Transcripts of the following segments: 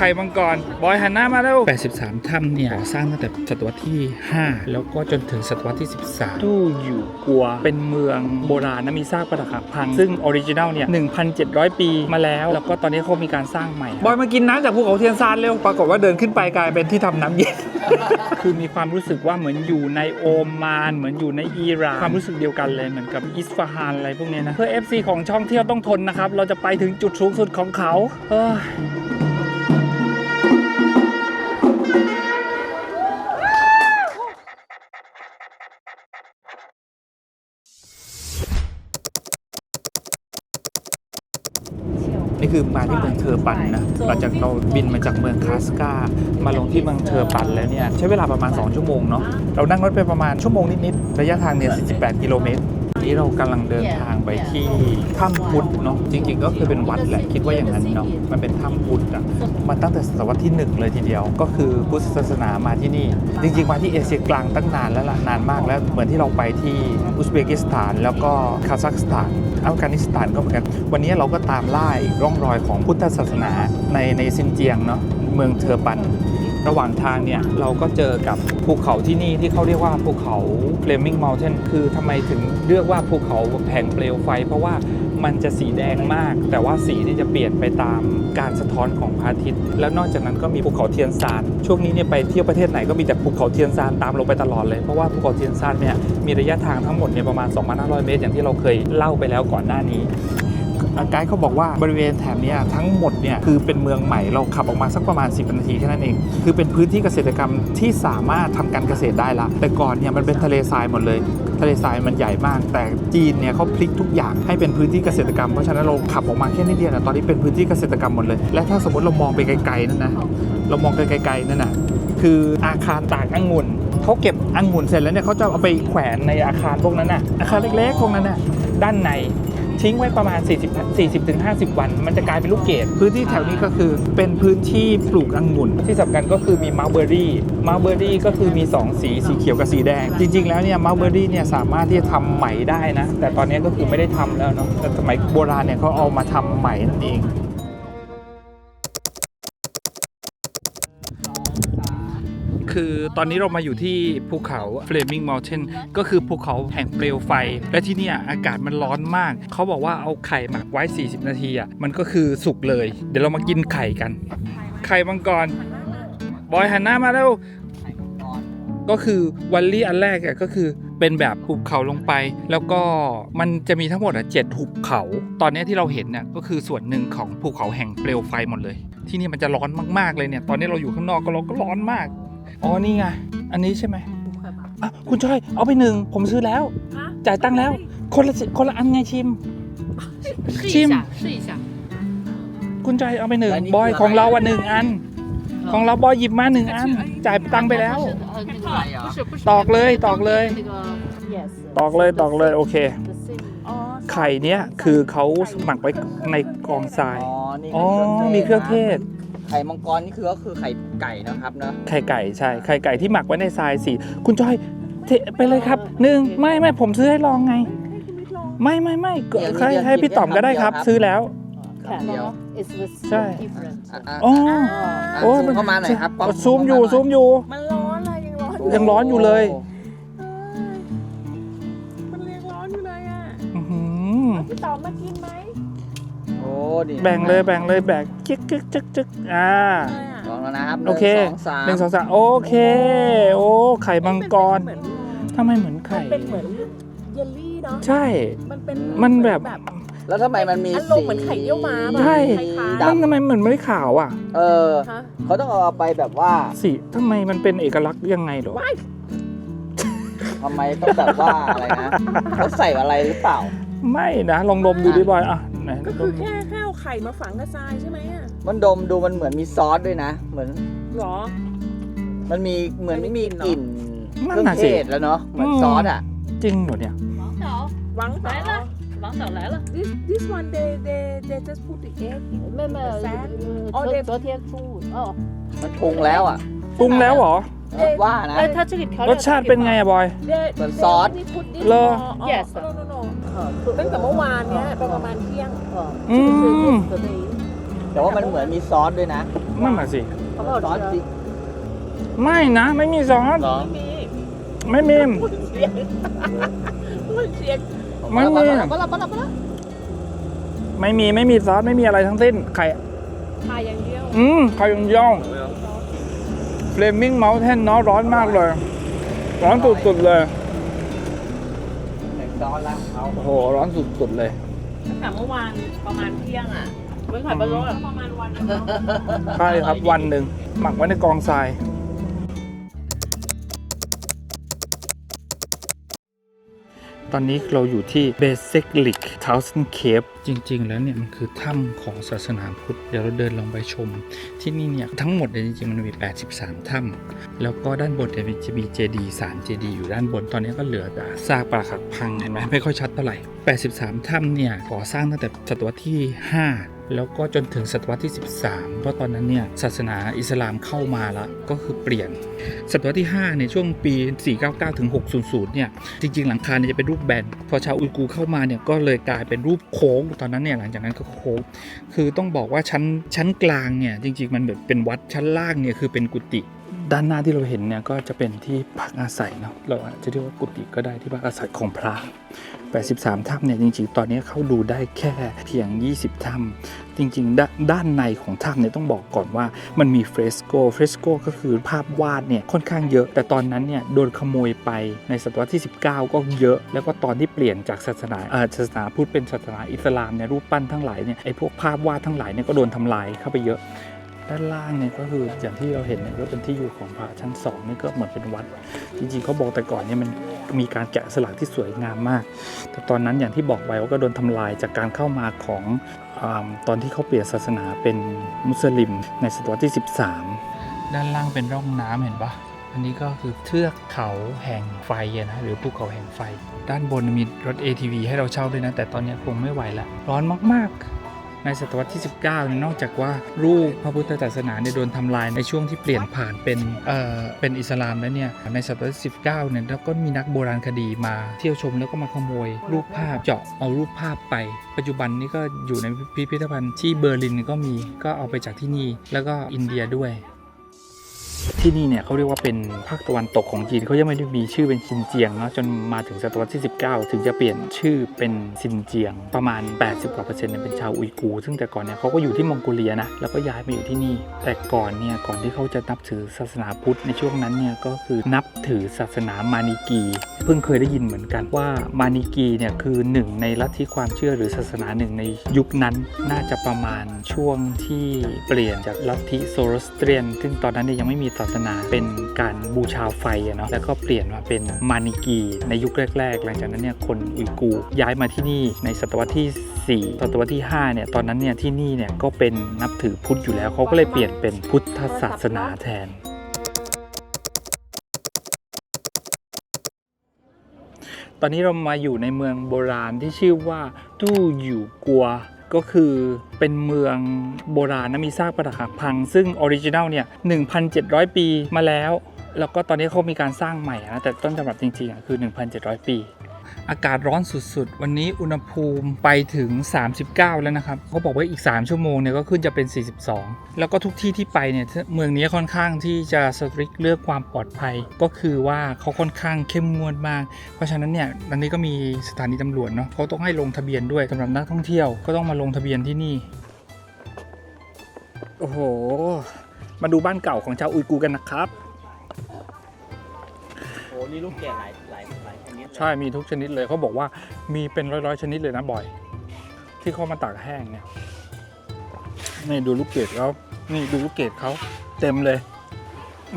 ไข่มังกร บอยหันหน้ามาแล้ว 83 ถ้ำเนี่ยก่อสร้างตั้งแต่ศตวรรษที่ 5 แล้วก็จนถึงศตวรรษที่ 13 ตู้อยู่กัว เป็นเมืองโบราณนะมีซากปรักหักพัง ซึ่งออริจินัลเนี่ย 1,700 ปีมาแล้ว แล้วก็ตอนนี้เขามีการสร้างใหม่ บอยมากินน้ำจากภูเขาเทียนซานเร็ว ปรากฏว่าเดินขึ้นไปกลายเป็นที่ทำน้ำเย็น คือมีความรู้สึกว่าเหมือนอยู่ในโอมาน เหมือนอยู่ในอิหร่าน ความรู้สึกเดียวกันเลยเหมือนกับอิสฟาฮานอะไรพวกเนี้ยนะ เพื่อ FC ของช่องเที่ยวต้องทนนะครับ เราจะไปถึงจุดสูงสุดของเขา เอ้ย นี่คือมาที่เมืองเทอร์ปันนะหลังจากเราบินมาจากเมืองคาสกามาลงที่เมืองเทอร์ปันแล้วเนี่ยใช้เวลาประมาณ 2 ชั่วโมงเนาะเรานั่งรถไปประมาณชั่วโมงนิดๆระยะทางเนี่ย48 กิโลเมตร นี้เรากำลังเดินทางไปที่ถ้ำพุทธเนาะจริง ๆ ก็คือเป็นวัดแหละคิดว่าอย่างนั้นเนาะมันเป็นถ้ำพุทธอะมาตั้งแต่ศตวรรษที่ 1 เลยทีเดียว ก็คือพุทธศาสนามาที่นี่ จริง ๆ มาที่เอเชียกลางตั้งนานแล้วล่ะนานมากแล้วเหมือนที่เราไปที่อุซเบกิสถาน แล้วก็คาซัคสถานอัฟกานิสถานก็เหมือนกัน วันนี้เราก็ตามล่าอีกร่องรอยของพุทธศาสนาในในซินเจียงเนาะเมืองเทอร์ปัน ระหว่างทางเนี่ยเราก็เจอกับภูเขาที่นี่ที่เขาเรียกว่าภูเขา Flaming Mountain คือทำไมถึงเรียกว่าภูเขาแผงเปลวไฟ เพราะว่ามันจะสีแดงมาก แต่ว่าสีนี่จะเปลี่ยนไปตามการสะท้อนของพระอาทิตย์ แล้วนอกจากนั้นก็มีภูเขาเทียนซานช่วงนี้เนี่ยไปเที่ยวประเทศไหนก็มีแต่ภูเขาเทียนซานตามลงไปตลอดเลยเพราะว่าภูเขาเทียนซานเนี่ยมีระยะทางทั้งหมดเนี่ยประมาณ 2,500 เมตร อย่างที่เราเคยเล่าไปแล้วก่อนหน้านี้ ไกด์เขาบอกว่าบริเวณแถบนี้ทั้งหมดเนี่ยคือเป็นเมืองใหม่เราขับออกมาสักประมาณ 10 นาทีแค่นั้นเอง คือเป็นพื้นที่เกษตรกรรมที่สามารถทำการเกษตรได้ละ แต่ก่อนเนี่ยมันเป็นทะเลทรายหมดเลย ทะเลทรายมันใหญ่มาก แต่จีนเนี่ยเขาพลิกทุกอย่างให้เป็นพื้นที่เกษตรกรรมเพราะฉะนั้นเราขับออกมาแค่นิดเดียวนะตอนนี้เป็นพื้นที่เกษตรกรรมหมดเลย และถ้าสมมติเรามองไปไกลๆนั่นนะเรามองไปไกลๆนั่นนะคืออาคารตากองุ่นเขาเก็บองุ่นเสร็จแล้วเนี่ยเขาจะเอาไปแขวนในอาคารพวกนั้นน่ะอาคารเล็กๆพวกนั้นน่ะด้านใน ทิ้งไว้ประมาณ 40 40ถึง50 วัน มันจะกลายเป็นลูกเกดพื้นที่แถวนี้ก็คือเป็นพื้นที่ปลูกองุ่น ที่สำคัญก็คือมีมัลเบอรี่มัลเบอรี่ก็คือมี 2 สีสีเขียวกับสีแดง จริง ๆ แล้วเนี่ยมัลเบอรี่เนี่ยสามารถที่จะทำไหมได้นะ แต่ตอนนี้ก็คือไม่ได้ทำแล้วเนาะแต่สมัยโบราณเนี่ยเขาเอามาทำไหมนั่นเอง คือตอนนี้เรามาอยู่ที่ภูเขา Flaming Mountain ก็คือภูเขาแห่งเปลวไฟ และที่นี่อากาศมันร้อนมาก เขาบอกว่าเอาไข่หมักไว้ 40 นาทีอะมันก็คือสุกเลย เดี๋ยวเรามากินไข่กัน ไข่มังกรบอยหันหน้ามาแล้วก็คือวันลี่อันแรกอะก็คือเป็นแบบหุบเขาลงไป แล้วก็มันจะมีทั้งหมดอะเจ็ดหุบเขา ตอนนี้ที่เราเห็นเนี่ยก็คือส่วนหนึ่งของภูเขาแห่งเปลวไฟหมดเลย ที่นี่มันจะร้อนมากๆเลยเนี่ย ตอนนี้เราอยู่ข้างนอกก็เราก็ร้อนมาก อ๋อนี่ไง อันนี้ใช่ไหมคุณช้อยเอาไปหนึ่งผมซื้อแล้ว จ่ายตังค์แล้ว คนละคนละอันไงชิม ชิม คุณจอยเอาไปหนึ่งบอยของเราอันหนึ่งอัน ของเราบอยหยิบมาหนึ่งอัน จ่ายตังค์ไปแล้ว ตอกเลยตอกเลย ตอกเลยตอกเลยโอเคไข่เนี้ยคือเขาสมักไว้ในกองทราย อ๋อ มีเครื่องเทศ ไข่มังกรนี่คือก็คือไข่ไก่นะครับเนอะไข่ไก่ใช่ไข่ไก่ที่หมักไว้ในทรายสีคุณจ้อยเทไปเลยครับหนึ่งไม่ไม่ผมซื้อให้ลองไง ไม่ไม่ไม่ก็ให้ให้พี่ต่อมก็ได้ครับ ซื้อแล้วคำเดียว It's with Right. different. อะอะอ๋ออะโอ้ยซูมเข้ามาหน่อยครับกล้องซูมอยู่ซูมอยู่มันร้อนอะไรยังร้อนยังร้อนอยู่เลย โอ้ดิแบ่งเลยแบ่งเลยแบ่งจึ๊กจึ๊กจึ๊กจึ๊กอ่าอะไรอะลองแล้วนะครับหโอนึ่งเคสองสามหนึ่งสองสามโอเค โอ้ไข่มังกรเหมือนทำไมเหมือนมัไข่นเป็นเหมือนเยลลี่เนาะ ใช่ มันเป็นมันแบบ แล้วทำไมมันมีอารสีมณ์เหมือนไข่เยี่ยวม้าป่ะใช่ คล้ายดมันทำไมเหมือนไม่ขาวอะ เออๆฮะเขาต้องเอาไปแบบว่าสีทำไมมันเป็นเอกลักษณ์ยังไงเหรอว้ายทำไมต้องแบบว่าอะไรนะเขาใส่อะไรหรือเปล่า ไม่นะลองดมดูดิบอยอะไน่ก็คือแค่แค่เอาไข่มาฝังกระทายใช่ไหมอะมันดมดูมันเหมือนมีซอสด้วยนะ เหมือนหรอ มันมีเหมือนไม่มีกลิ่นเครื่องเทศแล้วเนาะเหมือนซอสอะ จริงเหรอเนี่ย Món đậu หวังต่อหวัง Món đậu lẽ là this this one they they they just put the egg in Mềm mờ sán. Ờ, đẹp. Tớ thiên phu Ờ มันปรุงแล้วอะปรุงแล้วเหรอว่านะรสชาติเป็นไงอะบอยเหมือนซอสเลอะ Yes. no no no ตั้งแต่เมื่อวานเนี้ยเป็นประมาณเที่ยงอืมแต่ว่ามันเหมือนมีซอสด้วยนะมั่นน่สิเขาบอกซอสจริไม่นะ ไม่มีซอสเหรอไม่มีพูดเสียงพูดเสียงไม่มีไม่มีไม่มีซอสไม่มีอะไรทั้งสิ้นไข่ไข่อย่างเดียวอืมไข่อย่างเดียวเฟลมิงเมาท์เทนเนาะร้อนมากเลย ร้อนสุดๆเลย หนึ่งซอสละเอาโอ้โห ร้อนสุดๆเลยแต่เมื่อวานประมาณเที่ยงอะเมื่อขายบนรถประมาณวันใช่ครับวันหนึ่งหมักไว้ในกองทราย ตอนนี้เราอยู่ที่ Basic l i c Thousand Cave จริง ๆ แล้วเนี่ย มันคือถ้ำของศาสนาพุทธ เดี๋ยวเราเดินลงไปชม ที่นี่เนี่ย ทั้งหมดเนี่ยจริง ๆ มันมี 83 ถ้ำแล้วก็ด้านบนเนี่ยจะมีเจดีย์สามเจดีย์อยู่ด้านบนตอนนี้ก็เหลือแต่ซากปรักหักพังเห็นไหมไม่ค่อยชัดเท่าไหร่ 83 ถ้ำเนี่ยก่อสร้างตั้งแต่ศตวรรษที่ 5 แล้วก็จนถึงศตวรรษที่ 13 เพราะตอนนั้นเนี่ยศาสนาอิสลามเข้ามาแล้วก็คือเปลี่ยน ศตวรรษที่5ในยช่วงปี 499ถึง600 เนี่ย จริง ๆ หลังคาเนี่ยจะเป็นรูปแบน พอชาวอุยกูเข้ามาเนี่ยก็เลยกลายเป็นรูปโค้ง ตอนนั้นเนี่ยหลังจากนั้นก็โค้ง คือต้องบอกว่าชั้นชั้นกลางเนี่ยจริง ๆ มันแบบเป็นวัดชั้นล่างเนี่ยคือเป็นกุฏิด้านหน้าที่เราเห็นเนี่ยก็จะเป็นที่พักอาศัยเนาะเราอาจจะเรียกว่ากุฏิก็ได้ที่พักอาศัยของพระ 83 ถ้ำเนี่ยจริงๆ ตอนนี้เข้าดูได้แค่เพียง 20 ถ้ำจริงๆด้านด้านในของถ้ำเนี่ยต้องบอกก่อนว่ามันมีเฟรสโกเฟรสโกก็คือภาพวาดเนี่ยค่อนข้างเยอะ แต่ตอนนั้นเนี่ยโดนขโมยไปในศตวรรษที่ 19 ก็เยอะ แล้วก็ตอนที่เปลี่ยนจากศาสนาเออศาสนาพุทธเป็นศาสนาอิสลามเนี่ยรูปปั้นทั้งหลายเนี่ยไอ้พวกภาพวาดทั้งหลายเนี่ยก็โดนทำลายเข้าไปเยอะด้านล่างเนี่ยก็คืออย่างที่เราเห็นเนี่ยก็เป็นที่อยู่ของพระชั้นสองนี่ก็เหมือนเป็นวัด จริงๆเขาบอกแต่ก่อนเนี่ยมัน มีการแกะสลักที่สวยงามมาก แต่ตอนนั้นอย่างที่บอกไปว่าก็โดนทำลายจากการเข้ามาของอตอนที่เขาเปลี่ยนศาสนาเป็นมุสลิมในศตวรรษที่ 13 ด้านล่างเป็นร่องน้ำเห็นปะอันนี้ก็คือเทือกเขาแห่งไฟนะหรือภูเขาแห่งไฟ ด้านบนมีรถ ATV ให้เราเช่าด้วยนะ แต่ตอนนี้คงไม่ไหวละร้อนมากๆ ในศตวรรษที่ 19เนี่ยนอกจากว่ารูปพระพุทธศาสนาเนี่ยโดนทำลายในช่วงที่เปลี่ยนผ่านเป็นเอ่อเป็นอิสลามแล้วเนี่ยในศตวรรษที่ 19 เนี่ยแล้วก็มีนักโบราณคดีมาเที่ยวชมแล้วก็มาขโมย รูปภาพเจาะเอารูปภาพไป ปัจจุบันนี้ก็อยู่ในพิพิธภัณฑ์ที่เบอร์ลินก็มีก็เอาไปจากที่นี่ แล้วก็อินเดียด้วย ที่นี่เนี่ยเขาเรียกว่าเป็นภาคตะวันตกของจีนเขายังไม่ได้มีชื่อเป็นซินเจียงเนาะจนมาถึงศตวรรษที่ 19 ถึงจะเปลี่ยนชื่อเป็นซินเจียง ประมาณ 80กว่าเปอร์เซ็นต์เนี่ยเป็นชาวอุยกู ซึ่งแต่ก่อนเนี่ยเขาก็อยู่ที่มองโกเลียนะแล้วก็ย้ายมาอยู่ที่นี่ แต่ก่อนเนี่ยก่อนที่เขาจะนับถือศาสนาพุทธในช่วงนั้นเนี่ยก็คือนับถือศาสนามานิกี เพิ่งเคยได้ยินเหมือนกันว่ามานิกีเนี่ยคือหนึ่งในลัทธิความเชื่อหรือศาสนาหนึ่งในยุคนั้นน่าจะประมาณช่วงที่เปลี่ยนจากลัทธิโซโรสเตรียน ซึ่งตอนนั้นเนี่ยยังไม่มีศาสนา เป็นการบูชาไฟเนาะแล้วก็เปลี่ยนมาเป็นมานิกีในยุคแรก ๆ หลังจากนั้นเนี่ยคนอุยกูย้ายมาที่นี่ในศตวรรษที่ 4 ศตวรรษที่5เนี่ยตอนนั้นเนี่ยที่นี่เนี่ยก็เป็นนับถือพุทธอยู่แล้วเขาก็เลยเปลี่ยนเป็นพุทธศาสนาแทนตอนนี้เรามาอยู่ในเมืองโบราณที่ชื่อว่าตู้อยู่กัว ก็คือเป็นเมืองโบราณนะมีซากปรักหักพัง ซึ่งออริจินัลเนี่ย 1,700 ปีมาแล้ว แล้วก็ตอนนี้เขามีการสร้างใหม่นะแต่ต้นตำรับจริงๆอะคือ 1,700 ปี อากาศร้อนสุดๆ วันนี้อุณหภูมิไปถึง 39 แล้วนะครับเขาบอกว่าอีก 3 ชั่วโมงเนี่ยก็ขึ้นจะเป็น 42 แล้วก็ทุกที่ที่ไปเนี่ยเมืองนี้ค่อนข้างที่จะสตริกเรื่องความปลอดภัย ก็คือว่าเขาค่อนข้างเข้มงวดมาก เพราะฉะนั้นเนี่ยตอนนี้ก็มีสถานีตำรวจเนาะเขาต้องให้ลงทะเบียนด้วยสำหรับนักท่องเที่ยวก็ต้องมาลงทะเบียนที่นี่โอ้โห มาดูบ้านเก่าของชาวอุยกูร์กันนะครับ โอ้นี่ลูกแกะหลาย ดเลยใช่มีทุกชนิดเลยเขาบอกว่ามีเป็นร้อยๆชนิดเลยนะบ่อย ที่เขามาตากแห้งเนี่ยนี่ดูลูกเกดเขานี่ดูลูกเกดเขาเต็มเลย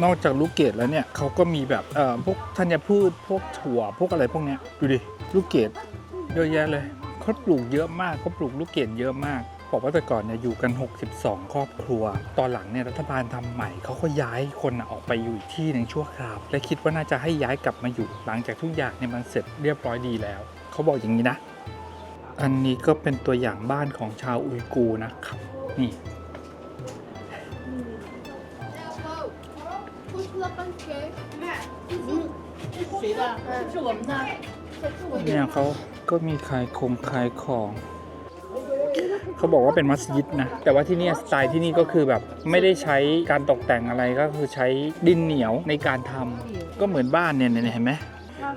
นอกจากลูกเกดแล้วเนี่ยเขาก็มีแบบเอ่อพวกธัญพืชพวกถั่วพวกอะไรพวกเนี้ยดูดิลูกเกดเยอะแยะเลยเขาปลูกเยอะมากเขาปลูกลูกเกดเยอะมาก บอกว่าแต่ก่อนเนี่ยอยู่กัน 62 ครอบครัว ตอนหลังเนี่ยรัฐบาลทำใหม่เขาก็ย้ายคนออกไปอยู่ที่หนึ่งชั่วคราว และคิดว่าน่าจะให้ย้ายกลับมาอยู่ หลังจากทุกอย่างเนี่ยมันเสร็จเรียบร้อยดีแล้ว เขาบอกอย่างนี้นะ อันนี้ก็เป็นตัวอย่างบ้านของชาวอุยกูนะครับ นี่เนี่ยเขาก็มีขายคงขายของ เขาบอกว่าเป็นมัสยิดนะ แต่ว่าที่เนี่ยสไตล์ที่นี่ก็คือแบบไม่ได้ใช้การตกแต่งอะไรก็คือใช้ดินเหนียวในการทำก็เหมือนบ้านเนี่ยเนี่ยเห็นไหม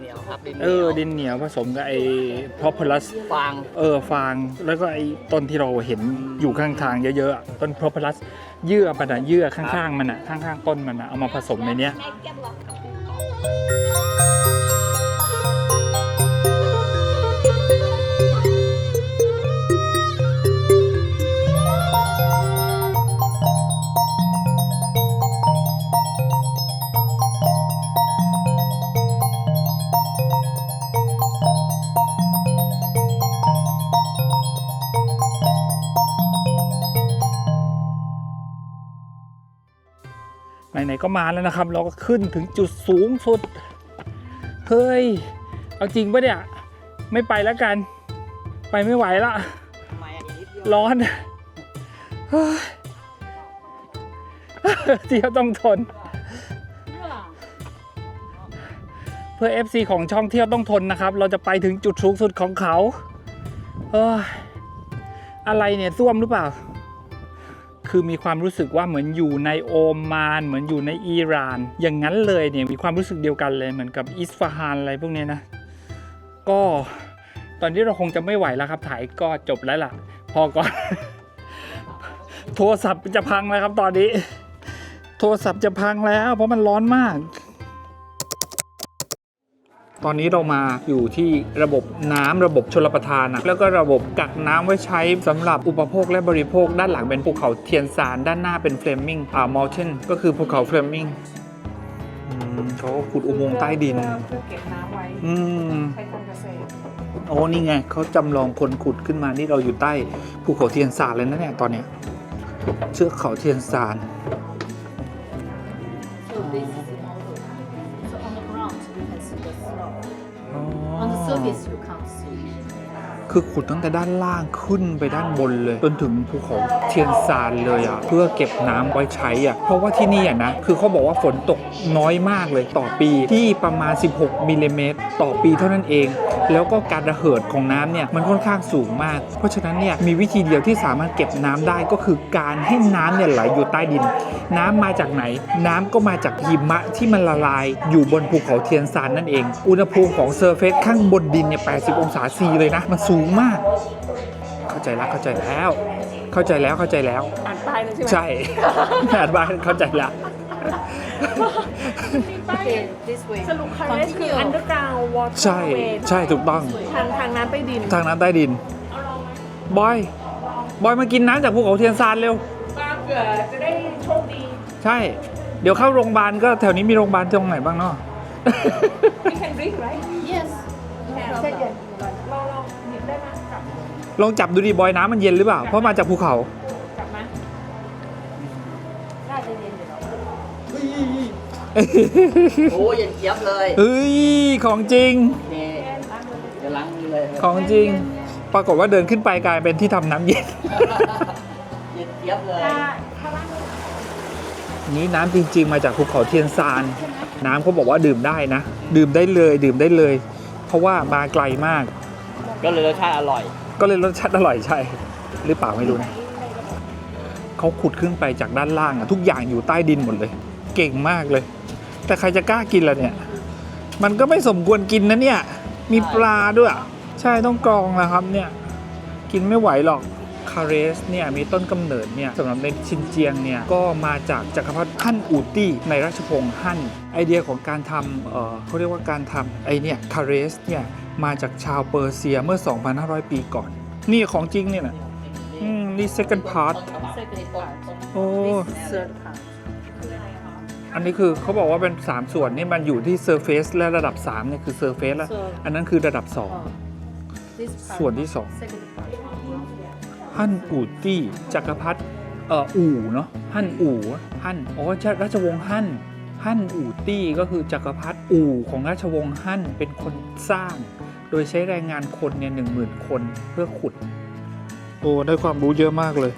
เหนียวครับดินเออดินเหนียวผสมกับไอ้พอพลัสฟางเออฟาง แล้วก็ไอ้ต้นที่เราเห็นอยู่ข้างทางเยอะๆอะต้นพอพลัสเยื่อมันอะเยื่อข้างๆมันอะข้างๆต้นมันอะเอามาผสมในเนี้ย ไหนๆก็มาแล้วนะครับ เราก็ขึ้นถึงจุดสูงสุด เฮ้ย เอาจริงปะเนี่ย ไม่ไปแล้วกัน ไปไม่ไหวละ ร้อนเฮ้ยที่ยวต้องทน เพื่อ FC ของช่องเที่ยวต้องทนนะครับ เราจะไปถึงจุดสูงสุดของเขาเฮ้ยอะไรเนี่ยซ่วมหรือเปล่า คือมีความรู้สึกว่าเหมือนอยู่ในโอมาน เหมือนอยู่ในอิหร่าน อย่างนั้นเลยเนี่ยมีความรู้สึกเดียวกันเลยเหมือนกับอิสฟาฮานอะไรพวกนี้นะ ก็ตอนนี้เราคงจะไม่ไหวแล้วครับถ่ายก็จบแล้วล่ะ พอก่อน โทรศัพท์จะพังแล้วครับตอนนี้ โทรศัพท์จะพังแล้ว เพราะมันร้อนมาก ตอนนี้เรามาอยู่ที่ระบบน้ำระบบชลประทานอะแล้วก็ระบบกักน้ำไว้ใช้สำหรับอุปโภคและบริโภค ด้านหลังเป็นภูเขาเทียนซานด้านหน้าเป็นเฟลมิงอ่ามอลเทนก็คือภูเขาเฟลมิงเขาก็ขุดอุโมงค์ใต้ดินเพื่อเก็บน้ำไว้อืมใช้การเกษตรโอ้นี่ไงเขาจำลองคนขุดขึ้นมานี่เราอยู่ใต้ภูเขาเทียนซานเลยนะเนี่ยตอนเนี้ยเชือกเขาเทียนซาน On the surface you can't see. คือขุดตั้งแต่ด้านล่างขึ้นไปด้านบนเลย จนถึงภูเขาเทียนซานเลยอะ เพื่อเก็บน้ำไว้ใช้อะ เพราะว่าที่นี่อะนะ คือเขาบอกว่าฝนตกน้อยมากเลยต่อปีที่ประมาณ 16มิลลิเมตรต่อปีเท่านั้นเอง แล้วก็การระเหิดของน้ำเนี่ยมันค่อนข้างสูงมาก เพราะฉะนั้นเนี่ยมีวิธีเดียวที่สามารถเก็บน้ำได้ก็คือการให้น้ำเนี่ยไหลอยู่ใต้ดิน น้ำมาจากไหน น้ำก็มาจากหิมะที่มันละลายอยู่บนภูเขาเทียนซานนั่นเอง อุณหภูมิของเซอร์เฟซข้างบนดินเนี่ย 80 องศาซีเลยนะ มันสูงมาก เข้าใจแล้วเข้าใจแล้ว เข้าใจแล้วเข้าใจแล้ว อ่านป้ายเลยใช่ไหมใช่ อ่านบ้านเข้าใจแล้ว Okay, this way. สรุปคาเรสคือ underground water ใช่ ใช่ถูกต้อง ทางทางน้ำใต้ดิน ทางน้ำใต้ดิน บอย บอยมากินน้ำจากภูเขาเทียนซานเร็วบ้างเผื่อจะได้โชคดี ใช่ เดี๋ยวเข้าโรงพยาบาลก็แถวนี้มีโรงพยาบาลตรงไหนบ้างเนาะ we can drink right Yes. เช็คเย็นเราเราหยิบได้ไหมกลับลองจับดูดิบอยน้ำมันเย็นหรือเปล่า เพราะมาจากภูเขากลับมา โอ้ยเย็นเจี๊ยบเลยเฮ้ยของจริง นี่เดี๋ยวล้างมือเลยของจริง ปรากฏว่าเดินขึ้นไปกลายเป็นที่ทำน้ำเย็น เย็นเจี๊ยบเลย ถ้าถ้าล่างมือนี้น้ำจริง ๆ มาจากภูเขาเทียนซาน น้ำเขาบอกว่าดื่มได้นะ ดื่มได้เลยดื่มได้เลย เพราะว่ามาไกลมาก ก็เลยรสชาติอร่อย ก็เลยรสชาติอร่อยใช่ หรือเปล่าไม่รู้นะเขาขุดขึ้นไปจากด้านล่างอะทุกอย่างอยู่ใต้ดินหมดเลย เก่งมากเลย แต่ใครจะกล้ากินล่ะเนี่ย มันก็ไม่สมควรกินนะเนี่ย มีปลาด้วย ใช่ต้องกรองนะครับเนี่ย กินไม่ไหวหรอกคาเรสเนี่ยมีต้นกำเนิดเนี่ยสำหรับในชินเจียงเนี่ยก็มาจากจักรพรรดิฮั่นอูตี้ในราชวงศ์ฮั่นไอเดียของการทำเอ่อเขาเรียกว่าการทำไอเนี่ยคาเรสเนี่ยมาจากชาวเปอร์เซียเมื่อ 2,500 ปีก่อน นี่ของจริงเนี่ยนะอืมนี่ second part Second part. โอ้ This third part. อันนี้คือเขาบอกว่าเป็น 3 ส่วนนี่มันอยู่ที่ surface และระดับ3เนี่ยคือ surface แล้ว So อันนั้นคือระดับ oh, this part. ส่วนที่สอง Second part. 2ฮั่นอูตี้จักรพรรดิเอ่ออู่เนาะฮั่นอู่ฮั่นอ๋อใช่ราชวงศ์ฮั่นฮั่นอู่ตี้ก็คือจักรพรรดิอู่ของราชวงศ์ฮั่นเป็นคนสร้าง โดยใช้แรงงานคนเนี่ยหนึ่งหมื่นคนเพื่อขุด โอ้ได้ความรู้เยอะมากเลย